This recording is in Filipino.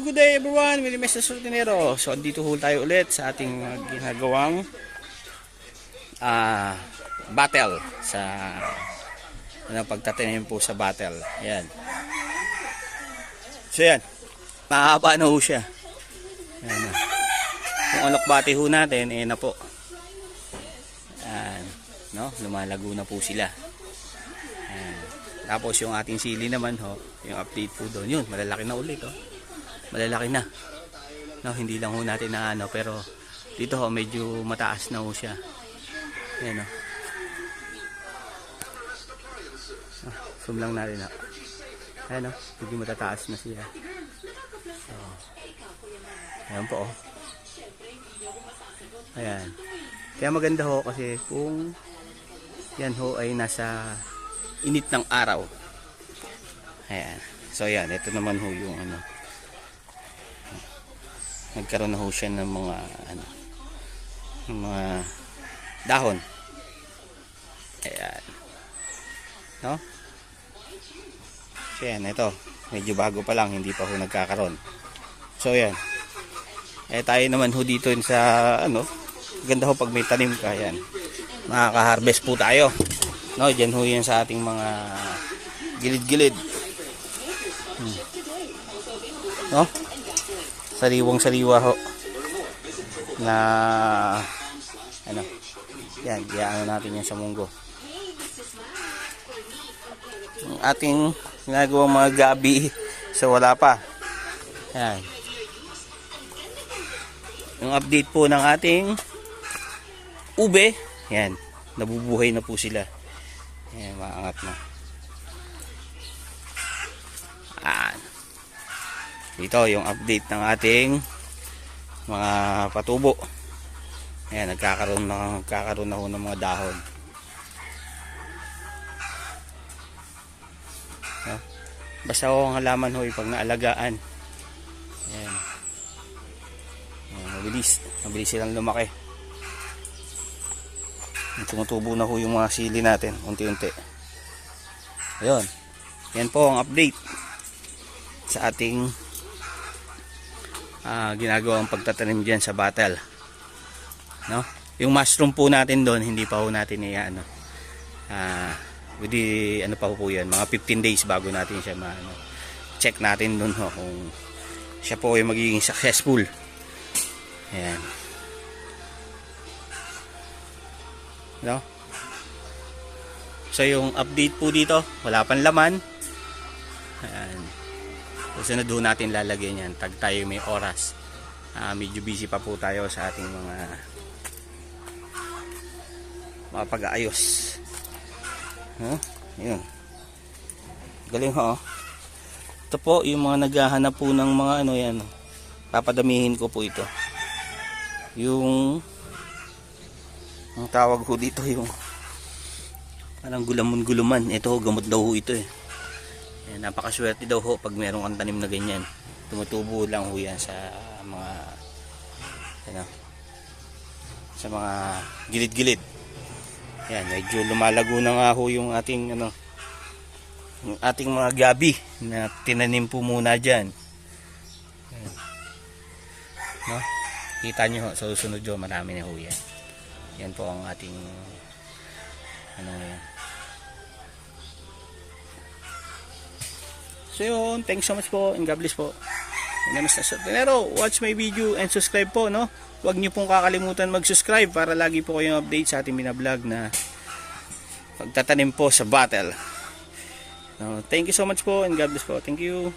Good day everyone, Willie Mesa Sortinero. So dito ho tayo ulit sa ating uh, ginagawang ah battle sa ano pagtatanim po sa battle. Ayan. So yan. Mahaba na ho siya. Ayan na. Yung alokbati ho natin, eh na po. Ayan. No? Lumalago na po sila. Ayan. Tapos yung ating sili naman ho, yung update po doon. Yun, malalaki na ulit oh. Malalaki na. No, hindi lang ho natin na ano, pero dito ho medyo mataas na ho siya. Ayan oh. Ah, zoom lang natin ha. Ayan oh, medyo matataas na siya. So, ayan po oh. Ayan. Kaya maganda ho kasi kung yan ho ay nasa init ng araw. Ayan. So ayan, ito naman ho yung ano. Nagkaroon na ho siya ng mga ano mga dahon. Ayan. No? So ayan, ito. Medyo bago pa lang, hindi pa ho nagkakaroon. So ayan. Eh tayo naman ho dito sa ano, ganda ho pag may tanim ka yan. Makaka-harvest po tayo. No, diyan ho yan sa ating mga gilid-gilid. Hmm. No? Sariwang sariwa ho. Na ano? Yan, iyaano natin yan sa munggo. Ang ating ginagawang mga gabi so wala pa. Yan. Yung update po ng ating ube, yan, nabubuhay na po sila. Yan, maangat na. Yan. Dito yung update ng ating mga patubo. Ayan, nagkakaroon na, nagkakaroon na ho ng mga dahon. Basta ho ang halaman ho, pag naalagaan. Ayan. Ayan, mabilis. Mabilis silang lumaki. Tumutubo na ho yung mga sili natin, unti-unti. Ayun. Yan po ang update sa ating ah, ginagawang pagtatanim diyan sa battle. No? Yung mushroom po natin doon, hindi pa ho natin iya ano. Ah, with the, ano pa po yan, mga 15 days bago natin siya ma ano, check natin doon ho kung siya po ay magiging successful. Ayan. No? So yung update po dito, wala pang laman. Ayan. Susunod doon natin lalagyan yan. Tag tayo may oras. Ah, medyo busy pa po tayo sa ating mga mga pag-aayos. Huh? Yun. Galing ho. Ito po yung mga naghahanap po ng mga ano yan. Papadamihin ko po ito. Yung ang tawag ho dito yung parang gulamon-guluman. Ito ho, gamot daw ho ito eh. Ayan, napakaswerte daw ho pag meron kang tanim na ganyan. Tumutubo lang ho yan sa mga ano, sa mga gilid-gilid. Ayan, medyo lumalago na nga ho yung ating ano yung ating mga gabi na tinanim po muna dyan. No? Kita nyo ho, sa susunod yun, marami na ho yan. Yan po ang ating ano yan. So yun, thanks so much po and God bless po. And Mr. Sortinero, watch my video and subscribe po, no? Huwag niyo pong kakalimutan mag-subscribe para lagi po kayong update sa ating binablog na pagtatanim po sa battle. No, thank you so much po and God bless po. Thank you.